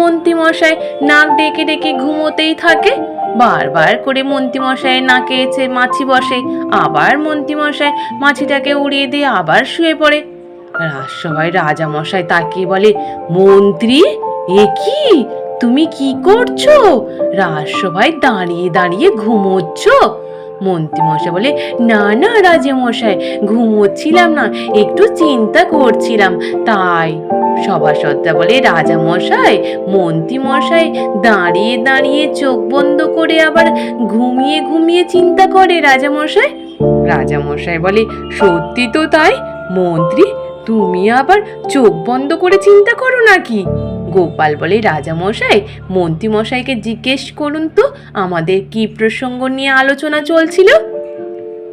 মন্ত্রীমশাই নাক ডেকে ডেকে ঘুমোতেই থাকে। বারবার করে মন্ত্রীমশাইয়ের নাকে এসে মাছি বসে। আবার মন্ত্রীমশাই মাছিটাকে উড়িয়ে দিয়ে আবার শুয়ে পড়ে। রাজসভায় রাজামশাই তাকিয়ে বলে, মন্ত্রী, এ কি? তুমি কি করছ? রাজসভায় দাঁড়িয়ে দাঁড়িয়ে ঘুমোচ্ছ? মন্ত্রীমশাই বলে, না না রাজমশাই ঘুমোচ্ছিলাম না, একটু চিন্তা করছিলাম। তাই সভাসদরা বলে রাজা মশাই মন্ত্রী মশাই দাঁড়িয়ে দাঁড়িয়ে চোখ বন্ধ করে আবার ঘুমিয়ে ঘুমিয়ে চিন্তা করে রাজামশাই রাজামশাই বলে, সত্যি তো তাই, মন্ত্রী, তুমি আবার চোখ বন্ধ করে চিন্তা করো নাকি? গোপাল বলে রাজামশাই, মন্ত্রীমশাইকে জিজ্ঞেস করুন তো, আমাদের কি প্রসঙ্গ নিয়ে আলোচনা চলছিল?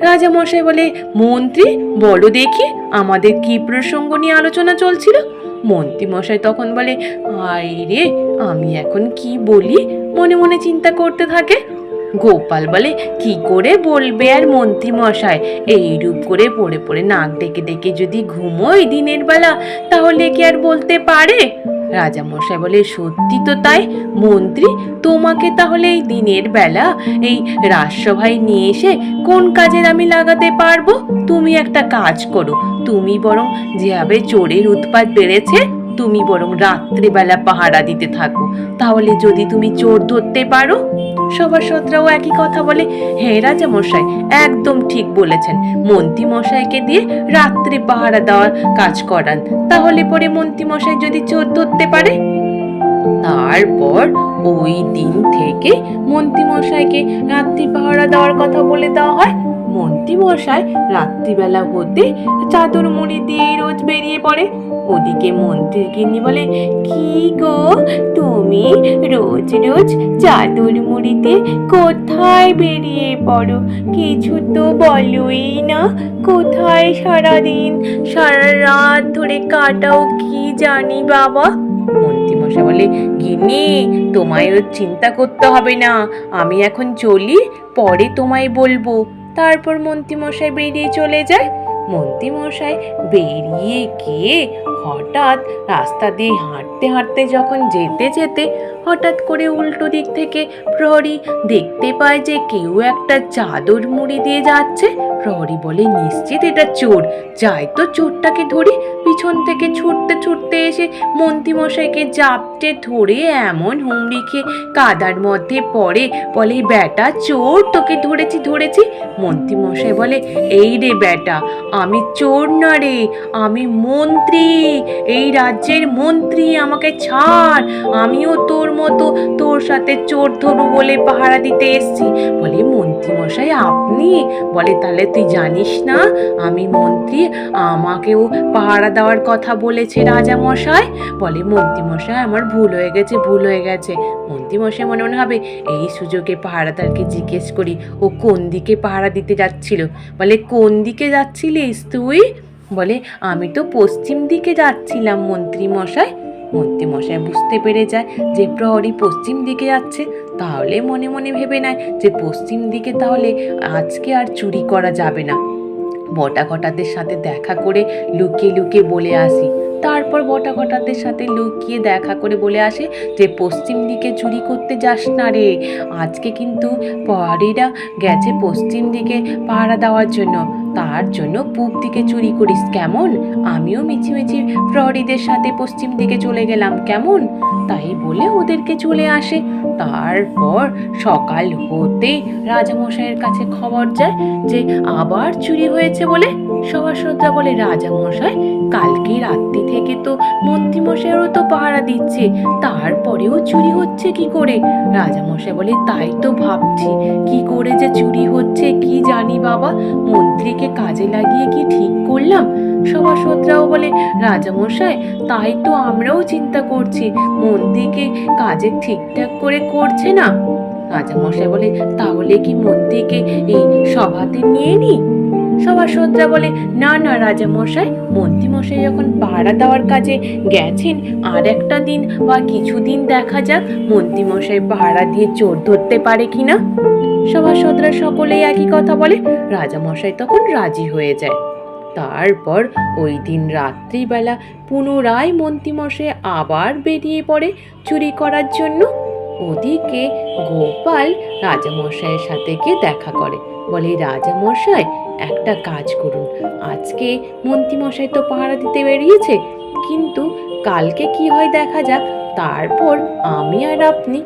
রাজামশাই বলে, মন্ত্রী, বলো দেখি, আমাদের কি প্রসঙ্গ নিয়ে আলোচনা চলছিল? মন্ত্রীমশাই তখন বলে আই রে আমি এখন কি বলি? মনে মনে চিন্তা করতে থাকে। গোপাল বলে, কি করে বলবে আর মন্ত্রী মশাই এইরূপ করে পড়ে পড়ে নাক ডেকে ডেকে যদি ঘুমোয় দিনের বেলা, তাহলে কি আর বলতে পারে? রাজা মশাই বলে, সত্যি তো তাই। মন্ত্রী, তোমাকে তাহলে এই দিনের বেলা এই রাজসভায় নিয়ে এসে কোন কাজের আমি লাগাতে পারব? তুমি একটা কাজ করো। তুমি বরং যেভাবে চোরের উৎপাত বেড়েছে তুমি বরং রাত্রিবেলা পাহারা দিতে থাকো। তাহলে যদি তুমি চোর ধরতে পারো সভাসদরাও একই কথা বলে। হ্যাঁ রাজা মশাই একদম ঠিক বলেছেন। মন্ত্রী মশাইকে দিয়ে রাত্রে পাহারা দেওয়ার কাজ করান। তাহলে পরে মন্ত্রী মশাই যদি চোর ধরতে পারে? তারপর ওই দিন থেকে মন্ত্রী মশাইকে রাত্রি পাহারা দেওয়ার কথা বলে দেওয়া হয়। মন্ত্রী মশাই রাত্রিবেলা হতে চাদর মুড়ি দিয়ে রোজ বেরিয়ে পড়ে। ওদিকে মন্ত্রীর গিন্নি বলে, কি গো, তুমি রোজ রোজ চাদর মুড়িতে কোথায় বেরিয়ে পড়ো? কিছু তো বলোই না, কোথায় সারাদিন? সারা রাত ধরে কাটাও কি জানি বাবা? মন্ত্রীমশাই বলে, গিন্নি, তোমায় চিন্তা করতে হবে না। আমি এখন চলি, পরে তোমায় বলব। তারপর মন্ত্রীমশাই বেরিয়ে চলে যায়। মন্ত্রীমশাই বেরিয়ে গিয়ে হঠাৎ রাস্তা দিয়ে হাঁটতে হাঁটতে যখন যেতে যেতে হঠাৎ করে উল্টো দিক থেকে প্রহরী দেখতে পায় যে কেউ একটা চাদর মুড়ি দিয়ে যাচ্ছে। প্রহরী বলে, নিশ্চিত এটা চোর। যাই তো চোরটাকে ধরি। পিছন থেকে ছুটতে ছুটতে এসে মন্ত্রীমশাইকে জাপটে ধরে এমন হুমড়ি খেয়ে কাদার মধ্যে পড়ে। বলে ব্যাটা চোর তোকে ধরেছি ধরেছি। মন্ত্রীমশাই বলে, এই রে ব্যাটা আমি চোর না রে, আমি মন্ত্রী। এই রাজ্যের মন্ত্রী আমাকে ছাড়। আমিও তোর মতো তোর সাথে চোর ধরু বলে পাহারা দিতে এসছি। বলে মন্ত্রীমশাই আপনি? বলে, তাহলে তুই জানিস না, আমি মন্ত্রী, আমাকেও পাহারা দেওয়ার কথা বলেছে রাজা মশাই। বলে মন্ত্রীমশাই আমার ভুল হয়ে গেছে, ভুল হয়ে গেছে। মন্ত্রীমশাই মনে মনে হবে এই সুযোগে পাহারাদারকে জিজ্ঞেস করি, ও কোন দিকে পাহারা দিতে যাচ্ছিল? বলে, কোন দিকে যাচ্ছিলিস তুই? বলে, আমি তো পশ্চিম দিকে যাচ্ছিলাম, মন্ত্রী মশাই। মন্ত্রী মশাই বুঝতে পেরে যায় যে প্রহরী পশ্চিম দিকে যাচ্ছে, তাহলে মনে মনে ভেবে নেয় যে পশ্চিম দিকে তাহলে আজকে আর চুরি করা যাবে না। বটা ঘটাদের সাথে দেখা করে লুকিয়ে লুকিয়ে বলে আসি তারপর বটা ঘটাদের সাথে লুকিয়ে দেখা করে বলে আসে যে, পশ্চিম দিকে চুরি করতে যাস না রে। আজকে কিন্তু পাহাড়িরা গেছে পশ্চিম দিকে পাহারা দেওয়ার জন্য। তার জন্য পূব দিকে চুরি করিস, কেমন? আমিও মিছিমিছি প্রহরীদের সাথে পশ্চিম দিকে চলে গেলাম, কেমন? তাই বলে ওদেরকে চলে আসে। তারপর সকাল হতেই রাজামশাইয়ের কাছে খবর যায় যে, আবার চুরি হয়েছে বলে সভাসদরা বলে, রাজামশাই, কালকে রাত্রি থেকে তো মন্ত্রীমশাইয়েরও তো পাহারা দিচ্ছে। তারপরেও চুরি হচ্ছে কি করে? রাজামশাই বলে, তাই তো ভাবছি। কি করে যে চুরি হচ্ছে কি জানি বাবা। মন্ত্রীকে কাজে লাগিয়ে কি ঠিক করলাম? সভাসদরাও বলে, রাজামশাই, তাই তো আমরাও চিন্তা করছি। মন্ত্রীকে কাজে ঠিকঠাক করে করছে না? রাজামশাই বলে, তাহলে কি মন্ত্রীকে এই সভাতে নিয়ে নি? সভাসদরা বলে, না না, রাজামশাই, মন্ত্রীমশাই যখন পাহারা দেওয়ার কাজে গেছেন, আর একটা দিন বা কিছুদিন দেখা যাক, মন্ত্রীমশাই পাহারা দিয়ে চোর ধরতে পারে কি কিনা সভাসদরা সকলেই একই কথা বলে, রাজামশাই তখন রাজি হয়ে যায়। তারপর ওই দিন রাত্রিবেলা পুনরায় মন্ত্রীমশাই আবার বেরিয়ে পড়ে চুরি করার জন্য। ওদিকে গোপাল রাজামশাইয়ের সাথে গিয়ে দেখা করে। বলে, রাজামশাই একটা কাজ করুন। আজকে মন্ত্রীমশাই তো পাহারা দিতে বেরিয়েছে কিন্তু কালকে কি হয় দেখা যাক। তারপর আমি আর আপনি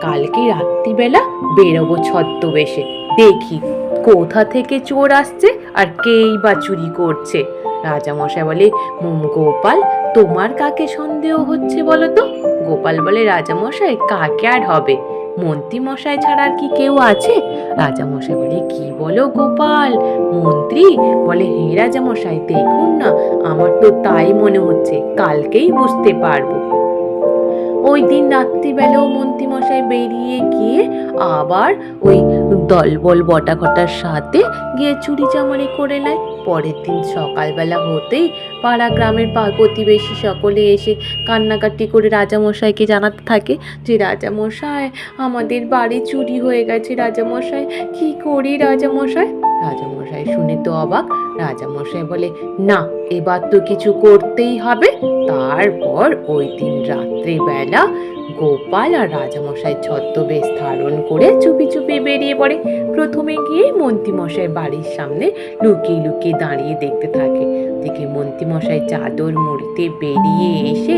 কালকে রাত্রিবেলা বেরোবো ছদ্মবেশে। দেখি কোথা থেকে চোর আসছে আর কেই বা চুরি করছে। রাজামশাই বলে "হুম, গোপাল তোমার কাকে সন্দেহ হচ্ছে বলো তো? গোপাল বলে রাজামশাই কাকে আর হবে? মন্ত্রী মশাই ছাড়া আর কি কেউ আছে? রাজামশাই বলে, কি বলো গোপাল? মন্ত্রী? বলে, হে রাজামশাই, দেখুন না, আমার তো তাই মনে হচ্ছে, কালকেই বুঝতে পারব। ওই দিন রাত্রিবেলাও মন্ত্রীমশাই বেরিয়ে গিয়ে আবার ওই দলবল বটা ঘটার সাথে গিয়ে চুরি চামারি করে নেয়। পরের দিন সকালবেলা হতেই পাড়া গ্রামের প্রতিবেশী সকলে এসে কান্নাকাটি করে রাজামশাইকে জানাতে থাকে যে, রাজামশাই, আমাদের বাড়ি চুরি হয়ে গেছে, রাজামশাই, কি করি রাজামশাই? রাজামশাই শুনে তো অবাক। রাজামশাই বলে, না, এবার তো কিছু করতেই হবে। তারপর ওই দিন রাত্রিবেলা গোপাল আর রাজামশাই ছদ্মবেশ ধারণ করে চুপি চুপি বেরিয়ে পড়ে। প্রথমে গিয়ে মন্ত্রীমশাই বাড়ির সামনে লুকিয়ে লুকিয়ে দাঁড়িয়ে দেখতে থাকে। দিকে মন্ত্রীমশাই চাদর মুড়িতে বেরিয়ে এসে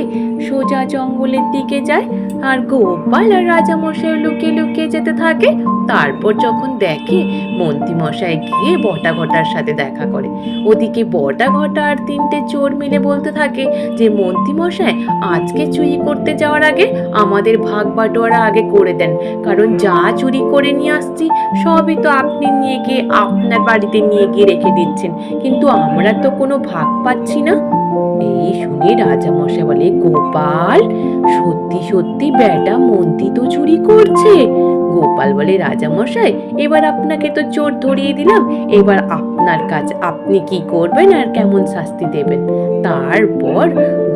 সোজা জঙ্গলের দিকে যায় আর গোপাল আর রাজামশাই লুকিয়ে লুকিয়ে যেতে থাকে। তারপর যখন দেখে মন্ত্রীমশাই গিয়ে বটা ঘটার সাথে দেখা করে। ওদিকে বটা ঘটা আর তিনটে চোর মিলে বলতে থাকে যে, মন্ত্রীমশাই, আজকে চুরি করতে যাওয়ার আগে আমাদের ভাগ বাটোয়ারা আগে করে দেন। কারণ যা চুরি করে নিয়ে আসছি, সবই তো আপনি নিয়ে গিয়ে আপনার বাড়িতে নিয়ে গিয়ে রেখে দিচ্ছেন। কিন্তু আমরা তো কোনো ভাগ পাচ্ছি না। এই শুনে রাজামশাই বলে, গোপাল, সত্যি সত্যি বেটা মন্ত্রী তো চুরি করছে। গোপাল বলে, রাজামশাই, এবার আপনাকে তো চোর ধরিয়ে দিলাম। এবার আপনার কাজ আপনি কি করবেন আর কেমন শাস্তি দেবেন? তারপর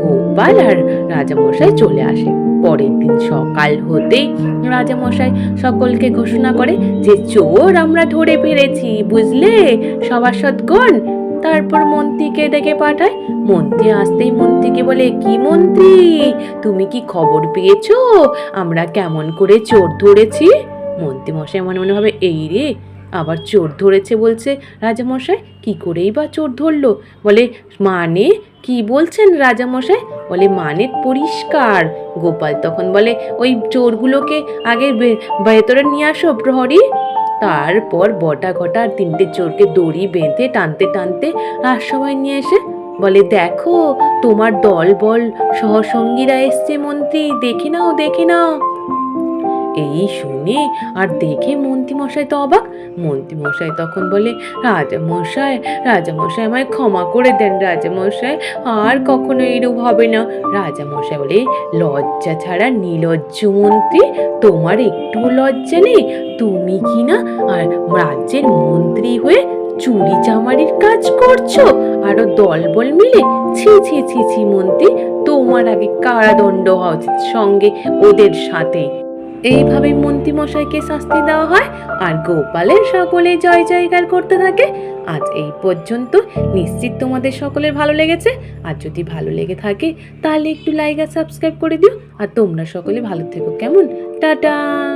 গোপাল আর রাজামশাই চলে আসে। পরের দিন সকাল হতেই রাজামশাই সকলকে ঘোষণা করে যে চোর আমরা ধরে ফেলেছি, বুঝলে? সভাসদগণ। তারপর মন্ত্রীকে ডেকে পাঠায়। মন্ত্রী আসতেই মন্ত্রীকে বলে, কি মন্ত্রী? তুমি কি খবর পেয়েছ? আমরা কেমন করে চোর ধরেছি? মন্ত্রী মশাই মনে মনে ভাবে, এই রে, আবার চোর ধরেছে বলছে রাজামশাই। কি করেই বা চোর ধরলো? বলে মানে? কি বলছেন রাজামশাই? বলে মানে পরিষ্কার। গোপাল তখন বলে, ওই চোরগুলোকে আগে ভেতরে নিয়ে আসো প্রহরী। তারপর বটা ঘটা আর তিনটে চোরকে দড়ি বেঁধে টানতে টানতে রাজসভায় নিয়ে এসে বলে, দেখো, তোমার দল বল সহসঙ্গীরা এসছে মন্ত্রী, দেখে নাও দেখে নাও। এই শুনে আর দেখে মন্ত্রীমশাই তো অবাক। মন্ত্রীমশাই তখন বলে, রাজামশাই রাজামশাই আমায় ক্ষমা করে দেন, রাজামশাই। আর কখনো এরূপ হবে না। রাজামশাই বলে, লজ্জা ছাড়া নিলজ্জ মন্ত্রী, তোমার একটু লজ্জা নেই? তুমি কি না আর রাজ্যের মন্ত্রী হয়ে চুরি চামারির কাজ করছ? আরও দলবল মিলে ছি ছি ছি ছি মন্ত্রী, তোমার আগে কারাদণ্ড হওয়া উচিত সঙ্গে ওদের সাথে। এইভাবে মন্ত্রীমশাইকে শাস্তি দেওয়া হয় আর গোপালের সকলে জয় জয়গার করতে থাকে। আজ এই পর্যন্ত। নিশ্চিত তোমাদের সকলের ভালো লেগেছে। আর যদি ভালো লেগে থাকে, তাহলে একটু লাইক আর সাবস্ক্রাইব করে দিও। আর তোমরা সকলে ভালো থেকো। কেমন? টাটা!